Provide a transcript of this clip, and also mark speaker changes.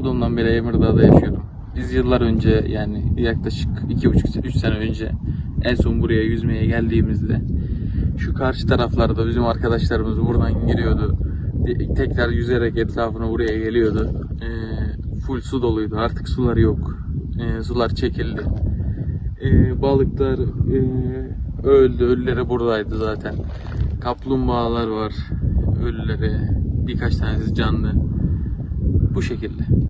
Speaker 1: Doğduğumdan beri Emirdağ'da yaşıyorum. Biz yıllar önce yani yaklaşık 2,5-3 sene önce en son buraya yüzmeye geldiğimizde şu karşı taraflarda bizim arkadaşlarımız buradan giriyordu. Tekrar yüzerek etrafına buraya geliyordu. Ee, full su doluydu. Artık sular yok. Ee, sular çekildi. Ee, balıklar ee, öldü. Ölüleri buradaydı zaten. Kaplumbağalar var. Ölüleri. Birkaç tanesi canlı. Bu şekilde.